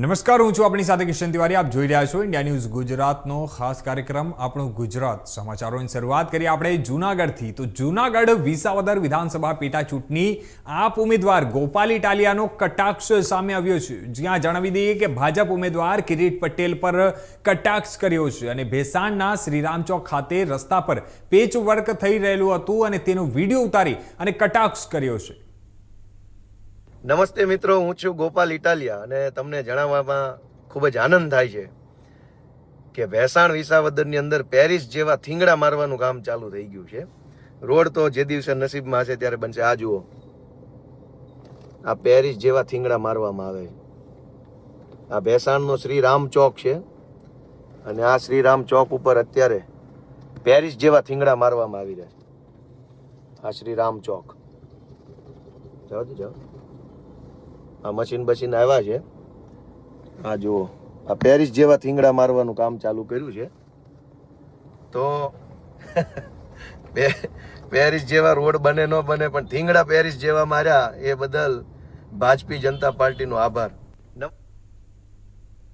નમસ્કાર, હું છું આપણી સાથે કિશન તિવારી. આપ જોઈ રહ્યા છો ઇન્ડિયા ન્યૂઝ ગુજરાતનો ખાસ કાર્યક્રમ, આપણું ગુજરાત. સમાચારોની શરૂઆત કરીએ આપણે જૂનાગઢથી. તો જૂનાગઢ વિસાવદર વિધાનસભા પેટા ચૂંટણી, આપ ઉમેદવાર ગોપાલ ઇટાલિયાનો કટાક્ષ સામે આવ્યો છે. જ્યાં જણાવી દઈએ કે ભાજપ ઉમેદવાર કિરીટ પટેલ પર કટાક્ષ કર્યો છે અને ભેસાણના શ્રીરામ ચોક ખાતે રસ્તા પર પેચ વર્ક થઈ રહેલું હતું અને તેનો વીડિયો ઉતારી અને કટાક્ષ કર્યો છે. નમસ્તે મિત્રો, હું છું ગોપાલ ઇટાલિયા અને તમને જણાવવામાં ખૂબ જ આનંદ થાય છે કે ભેસાણ વિસાવદરની અંદર પેરિસ જેવા થીંગડા મારવાનું કામ ચાલુ થઈ ગયું છે. રોડ તો જે દિવસે નસીબમાં હશે ત્યારે બનશે. આ જુઓ. આ પેરિસ જેવા થીંગડા મારવામાં આવે છે. આ ભેસાણનો શ્રી રામ ચોક છે અને આ શ્રી રામ ચોક ઉપર અત્યારે પેરિસ જેવા થીંગડા મારવામાં આવી રહ્યા છે. આ શ્રી રામ ચોક. જાઓ જાઓ. આ મશીન બશીન આવ્યા છે. આ જુઓ, આ પેરિસ જેવા થીંગડા મારવાનું કામ ચાલુ કર્યું છે. તો પેરિસ જેવા રોડ બને ન બને, પણ થીંગડા પેરિસ જેવા માર્યા, એ બદલ ભાજપી જનતા પાર્ટીનો આભાર.